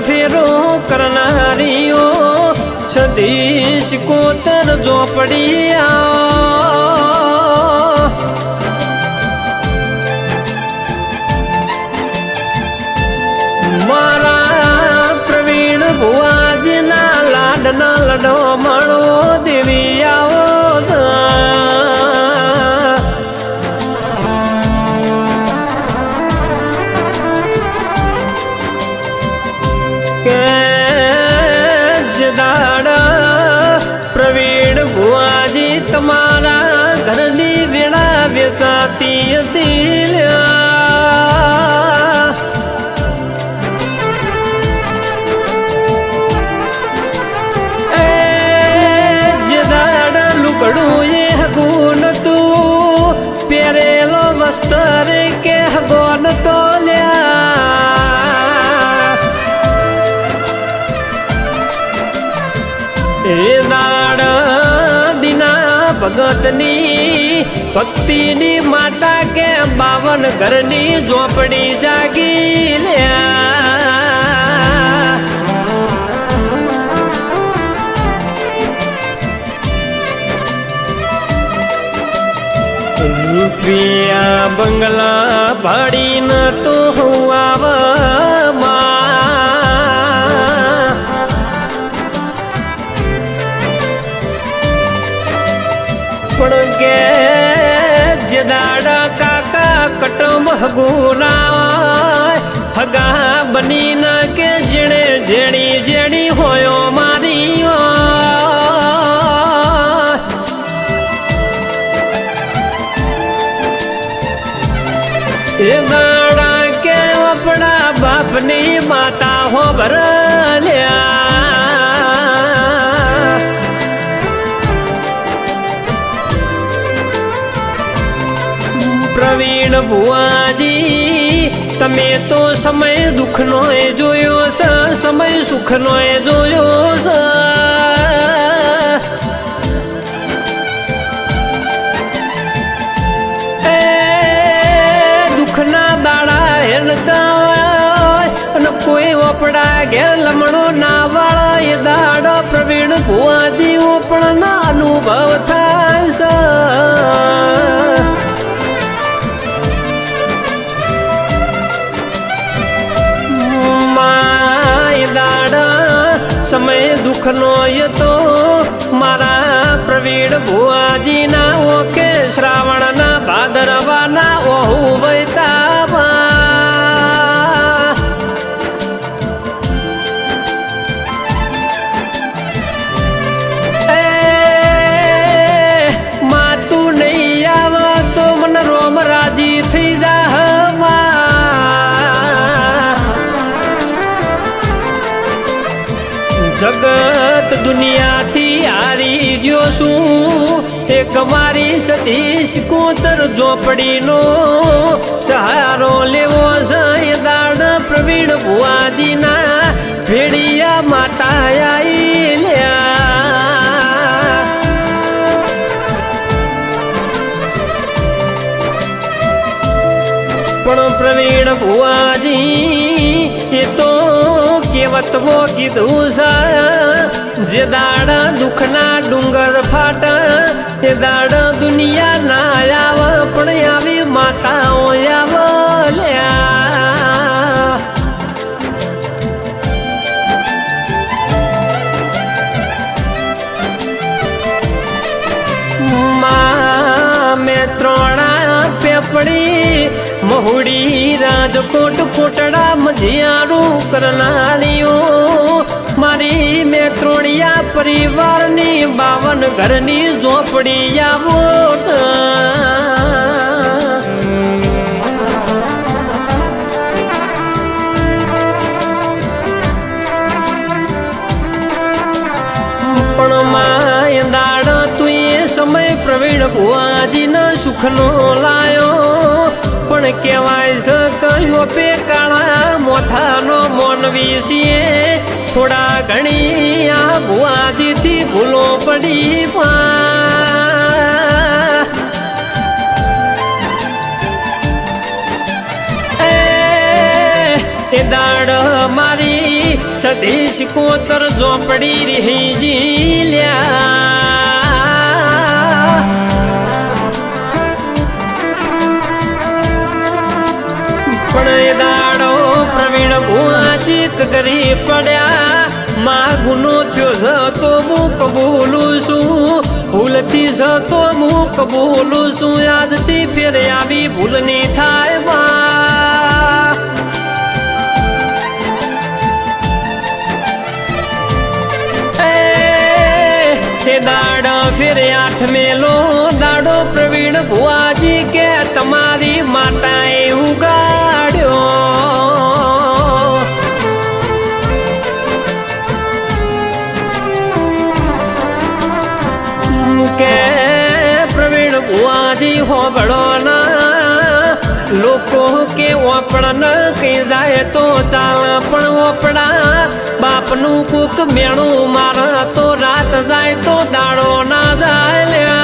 ફેરો કરનારીઓ છતીશ કોતર ઝોપડી ઝોપડિયા કે જદાડ પ્રવીણ ભુવાજી તમારા ઘરની વેળા વેચાતી હતી વસ્ત્ર કે હગો નતો ભગતની ભક્તિની માતા કે બાવન ઘરની ઝોપડી જાગી લ્યા. રૂપિયા બંગલા ભાડી ન તો હું કટમ હગુના હગા બની ના કે જેણે જેણી જેણી હોયો તમે તો સમય દુઃખનો એ જોયો છે સમય સુખનો એ જોયો છે એ દુઃખના દાડા હેરતા અને કોઈ ઓપડા ઘેર લમણો ના વાળા એ દાડા પ્રવીણ ના અનુભવ થાય સમય દુઃખનો એ તો જગત દુનિયાથી હારી ગયો છું. એક મારી સતીશ કોતર ઝોપડીનો સહારો લેવો છે દાડ પ્રવીણ ભુવાજીના ભેડિયા માતા આઈ પણ પ્રવીણ ભુવાજી કેવતમાં કીધું છે જે દાડા દુઃખના ડુંગર ફાટા, એ દાડા દુનિયા ના આવ, પણ આવી માતાઓ આવ મેં ત્રણા પેપડી મહુડી રાજકોટ કોટડા મજિયારું કરનારીઓ. મારી મેત્રોણિયા પરિવારની બાવન ઘરની ઝોપડી આવો પણ માય દાડ તું એ સમય પ્રવીણ ભુવાજીના સુખનો લાયો. પણ કહેવાય છે કયો પે કાળા મોથાનો મોનવી છીએ થોડા ઘણી આ ભુવાજીથી ભૂલો પડી એ દાડ મારી સતી સિકોતર ઝોપડી રહી જીલ્યા પણ એ દાડો પ્રવીણ ભુવાજીક કરી પડ્યા. માં ગુનો થયો જતો હું કબૂલું છું. ભૂલથી જતો હું કબૂલું છું. આજથી ફેર આવી ભૂલ નહીં થાયમાં. તે દાડા ફેરે આઠ મેલો. દાડો પ્રવીણ ભુવાજી કે તમારી માતાએ કે ઓપણ કઈ જાય તો ચાલ. પણ ઓપડા બાપનું કુક મેણું મારા તો રાત જાય તો દાડો ના જાય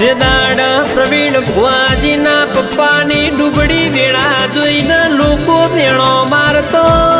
જે દાડા પ્રવીણ ભુવાજીના પપ્પાની ડુબડી વેળા જોઈને લોકો મેળો મારતો.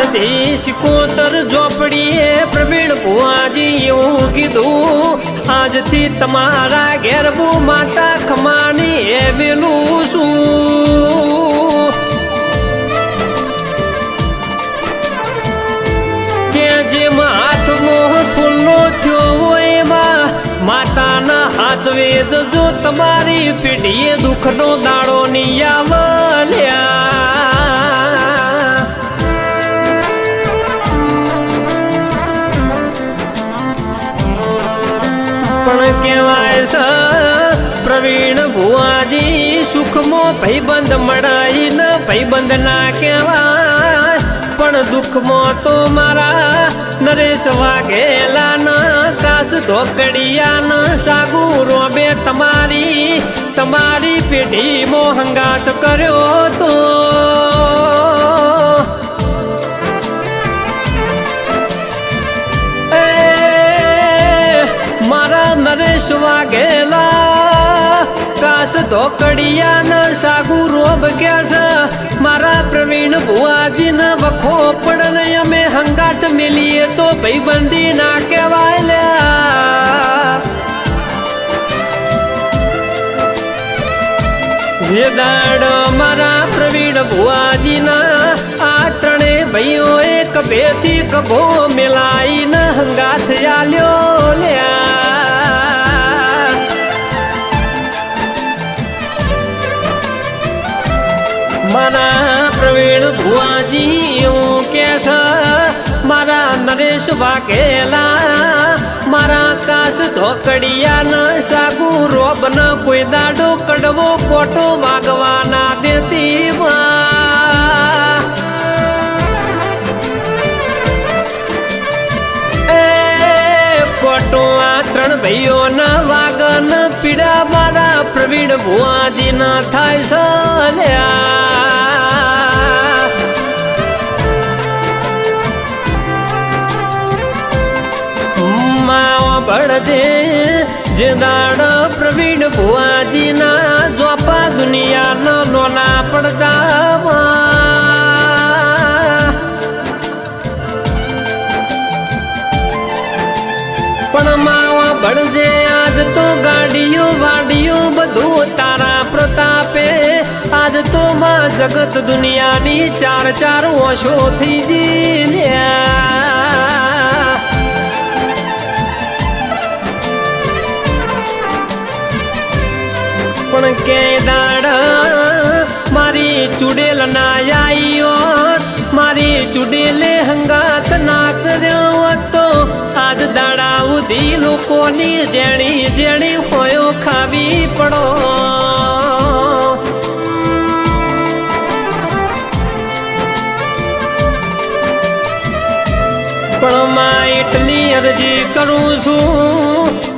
દાડા કોતર ઝોપડીએ પ્રવીણ ભુવાજી એવું કીધું, આજથી તમારા ઘેર માતા ખમાની એ વેલું શું કે જેમાં હાથ મોહ થયો હોય એમાં, માતાના હાથ જો તમારી પેઢીએ દુઃખનો દાડો નિયાવલ્યા. પણ કહેવાય સ, પ્રવીણ ભુવાજી, સુખમાં ભાઈબંધ ન, ભાઈબંધ ના કહેવાય. પણ દુઃખમાં તો મારા નરેશ વાઘેલા ન, કાસ ઢોકડિયા ન સાગુ રોબે તમારી તમારી પેઢી મોહંગાત કર્યો તો. કાસ ધોકડિયા ન સાગુ રોબ છે? મારા પ્રવીણ ભુવાજી ન વખો પડન અમે હંગાત મેલીએ તો ભાઈબંધી ના કહેવાય લ્યા એ દાડ મારા પ્રવીણ ભુવાજીના આ ત્રણે ભાઈઓ એક બેથી કભો મિલાઈને હંગાથ આલ્યો લ્યા. મારા પ્રવીણ ભુવાજી એવું કે છે? મારા નરેશ વાઘેલા, મારા કાશ ધોકડિયા ન સાગુ રોબ ન કોઈ દાડો કડવો કોટો વાગવાના દેતી કોટો આ ત્રણ ભાઈઓ ના વાગન પીડા મારા પ્રવીણ ભુવાજી ના થાય સલ્યા બળજે જે દાડ પ્રવીણ ભુવાજીના જોપા દુનિયા નો લોના પડતા પણ માવા ભણજે આજ તો ગાડીઓ વાડીઓ બધું તારા પ્રતાપે. આજ તો માં જગત દુનિયાની ચાર ચાર ઓશો થઈ જીલ્યા પણ કે દાડા, મારી ચુડેલ ના આઈઓ મારી ચુડેલે હંગાત ના કર્યો તો આજ દાડા ઉધી લોકોની જેણી જેણી હોયો ખાવી પડો. પણ માં એટલી અરજી કરું છું.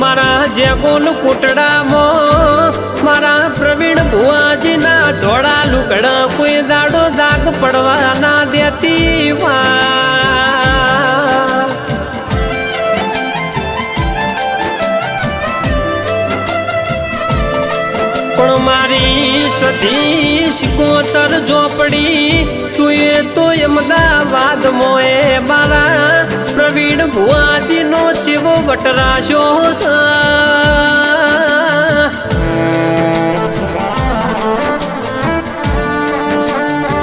મારા જેગોલ કુટડામાં, મારા પ્રવીણ ભુવાજીના ધોળા લુગડા કોઈ દાડો દાગ પડવા ના દેતી વા. મારી કોતર ઝોપડી તુએ તો અમદાવાદ મોએ બારા. પ્રવીણ ભુવાજીનો ચેવો વટરાશો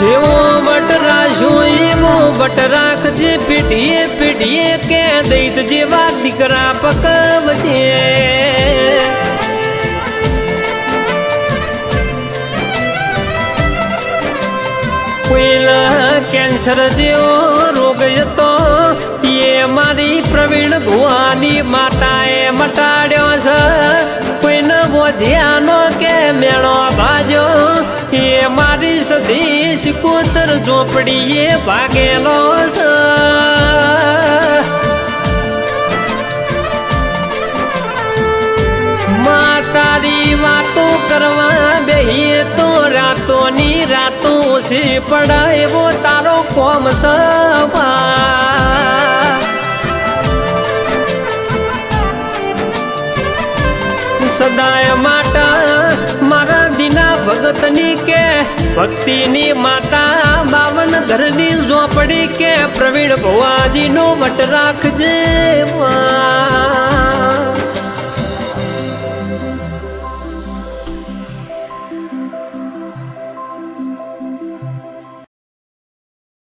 જેવો વટ રાશો એવો વટ રાખજે પીઢીએ પીઢીએ કે દૈત જેવા દીકરા પકવજે કેન્સર જેવો રોગ હતો એ મારી પ્રવીણ ભુવાની માતાએ મટાડ્યો છે. કોઈને બોધ્યાનો કે મેળો ભાજો. એ મારી સદી સિકોતર ઝોપડીએ ભાગેલો છે. માતારી વાતો કરવા બેહીએ તો રાતોની રાતો ઓછી પડાવો તારો કોમ સભા સદાય માતા, મારા દીના ભગતની કે, ભક્તિની માતા, બાવન ઘરની ઝોપડી કે, પ્રવીણ ભુવાજીનો વટ રાખજે મા.